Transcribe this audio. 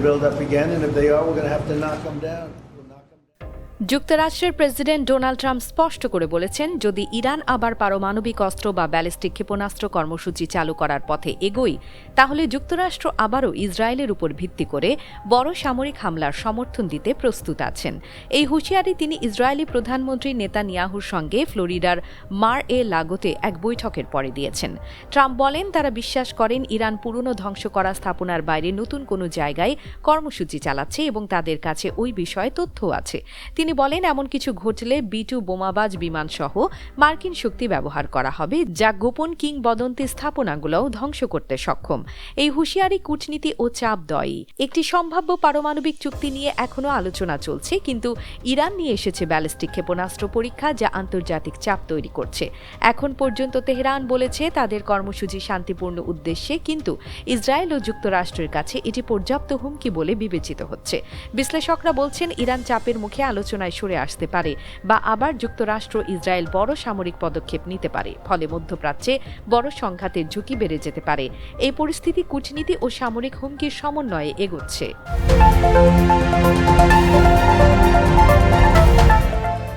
build up again, and if they are, we're going to have to knock them down. যুক্তরাষ্ট্রের president Donald Trump স্পষ্ট করে বলেছেন, যদি Iran আবার পারমাণবিক অস্ত্র বা ব্যালিস্টিক ক্ষেপণাস্ত্র কর্মসূচি চালু করার পথে এগোই তাহলে যুক্তরাষ্ট্র আবারও ইসরায়েলের উপর ভিত্তি করে বড় সামরিক হামলার সমর্থন দিতে প্রস্তুত আছেন। এই হুঁশিয়ারি তিনি ইসরায়েলি প্রধানমন্ত্রী নেতানিয়াহুর সঙ্গে ফ্লোরিডার মার এ লাগোতে এক বৈঠকের পরে দিয়েছেন। ট্রাম্প বলেন, তারা বিশ্বাস করেন, ইরান পুরনো ধ্বংস করা স্থাপনার বাইরে নতুন কোনো জায়গায় কর্মসূচি চালাচ্ছে এবং তাদের কাছে ওই বিষয়ে তথ্য আছে। তিনি বলেন, এমন কিছু ঘটলে বি টু বোমাবাজ বিমান সহ মার্কিন শক্তি ব্যবহার করা হবে, যা গোপন কিংবদন্তি স্থাপনাগুলোও ধ্বংস করতে সক্ষম। এই হুঁশিয়ারি কূটনীতি ও চাপ দয়ই একটি সম্ভাব্য পারমাণবিক চুক্তি নিয়ে এখনও আলোচনা চলছে, কিন্তু ইরান নিয়ে এসেছে ব্যালিস্টিক ক্ষেপণাস্ত্র পরীক্ষা, যা আন্তর্জাতিক চাপ তৈরি করছে। এখন পর্যন্ত তেহরান বলেছে, তাদের কর্মসূচি শান্তিপূর্ণ উদ্দেশ্যে, কিন্তু ইসরায়েল ও যুক্তরাষ্ট্রের কাছে এটি পর্যাপ্ত হুমকি বলে বিবেচিত হচ্ছে। বিশ্লেষকরা বলছেন, ইরান চাপের মুখে আলোচনায় সরে আসতে পারে বা আবার যুক্তরাষ্ট্র ইসরায়েল বড় সামরিক পদক্ষেপ নিতে পারে। ফলে মধ্যপ্রাচ্যে বড় সংঘাতের ঝুঁকি বেড়ে যেতে পারে। এই পরিস্থিতি কূটনীতি ও সামরিক হুমকির সমন্বয়ে এগোচ্ছে।